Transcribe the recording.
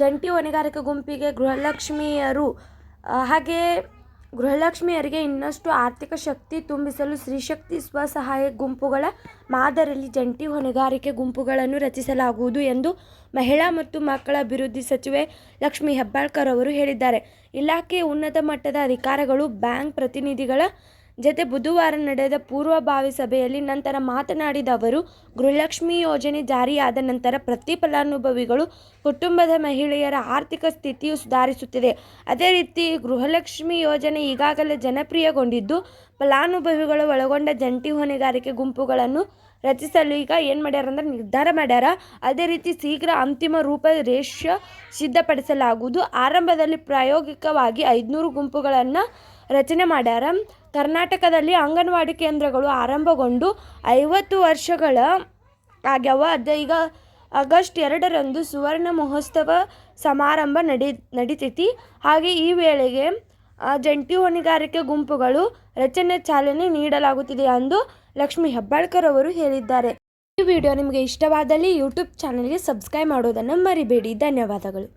ಜಂಟಿ ಹೊಣೆಗಾರಿಕೆ ಗುಂಪಿಗೆ ಗೃಹಲಕ್ಷ್ಮಿಯರು ಹಾಗೆ ಗೃಹಲಕ್ಷ್ಮಿಯರಿಗೆ ಇನ್ನಷ್ಟು ಆರ್ಥಿಕ ಶಕ್ತಿ ತುಂಬಿಸಲು ಸ್ತ್ರೀಶಕ್ತಿ ಸ್ವಸಹಾಯ ಗುಂಪುಗಳ ಮಾದರಿಯಲ್ಲಿ ಜಂಟಿ ಹೊಣೆಗಾರಿಕೆ ಗುಂಪುಗಳನ್ನು ರಚಿಸಲಾಗುವುದು ಎಂದು ಮಹಿಳಾ ಮತ್ತು ಮಕ್ಕಳ ಅಭಿವೃದ್ಧಿ ಸಚಿವೆ ಲಕ್ಷ್ಮಿ ಹೆಬ್ಬಾಳ್ಕರ್ ಅವರು ಹೇಳಿದ್ದಾರೆ. ಇಲಾಖೆಯ ಉನ್ನತ ಮಟ್ಟದ ಅಧಿಕಾರಿಗಳು, ಬ್ಯಾಂಕ್ ಪ್ರತಿನಿಧಿಗಳ ಜತೆ ಬುಧವಾರ ನಡೆದ ಪೂರ್ವಭಾವಿ ಸಭೆಯಲ್ಲಿ ನಂತರ ಮಾತನಾಡಿದ ಅವರು, ಗೃಹಲಕ್ಷ್ಮಿ ಯೋಜನೆ ಜಾರಿಯಾದ ನಂತರ ಪ್ರತಿ ಫಲಾನುಭವಿಗಳು ಕುಟುಂಬದ ಮಹಿಳೆಯರ ಆರ್ಥಿಕ ಸ್ಥಿತಿಯು ಸುಧಾರಿಸುತ್ತಿದೆ. ಅದೇ ರೀತಿ ಗೃಹಲಕ್ಷ್ಮಿ ಯೋಜನೆ ಈಗಾಗಲೇ ಜನಪ್ರಿಯಗೊಂಡಿದ್ದು, ಫಲಾನುಭವಿಗಳು ಒಳಗೊಂಡ ಜಂಟಿ ಹೊಣೆಗಾರಿಕೆ ಗುಂಪುಗಳನ್ನು ರಚಿಸಲು ಈಗ ಏನು ಮಾಡ್ಯಾರ ಅಂದ್ರೆ ನಿರ್ಧಾರ ಮಾಡ್ಯಾರ. ಅದೇ ರೀತಿ ಶೀಘ್ರ ಅಂತಿಮ ರೂಪ ರೇಷ್ಯ ಸಿದ್ಧಪಡಿಸಲಾಗುವುದು. ಆರಂಭದಲ್ಲಿ ಪ್ರಾಯೋಗಿಕವಾಗಿ ಐದುನೂರು ಗುಂಪುಗಳನ್ನು ರಚನೆ ಮಾಡ್ಯಾರ. ಕರ್ನಾಟಕದಲ್ಲಿ ಅಂಗನವಾಡಿ ಕೇಂದ್ರಗಳು ಆರಂಭಗೊಂಡು ಐವತ್ತು ವರ್ಷಗಳ ಆಗ್ಯಾವ. ಅದ ಈಗ ಆಗಸ್ಟ್ ಎರಡರಂದು ಸುವರ್ಣ ಮಹೋತ್ಸವ ಸಮಾರಂಭ ನಡಿ, ನಡಿತೈತಿ. ಹಾಗೆ ಈ ವೇಳೆಗೆ ಜಂಟಿ ಹೊಣೆಗಾರಿಕೆ ಗುಂಪುಗಳು ರಚನೆ ಚಾಲನೆ ನೀಡಲಾಗುತ್ತಿದೆ ಎಂದು ಲಕ್ಷ್ಮೀ ಹೆಬ್ಬಾಳ್ಕರ್ ಅವರು ಹೇಳಿದ್ದಾರೆ. ಈ ವಿಡಿಯೋ ನಿಮಗೆ ಇಷ್ಟವಾದಲ್ಲಿ ಯೂಟ್ಯೂಬ್ ಚಾನಲ್ಗೆ ಸಬ್ಸ್ಕ್ರೈಬ್ ಮಾಡೋದನ್ನು ಮರಿಬೇಡಿ. ಧನ್ಯವಾದಗಳು.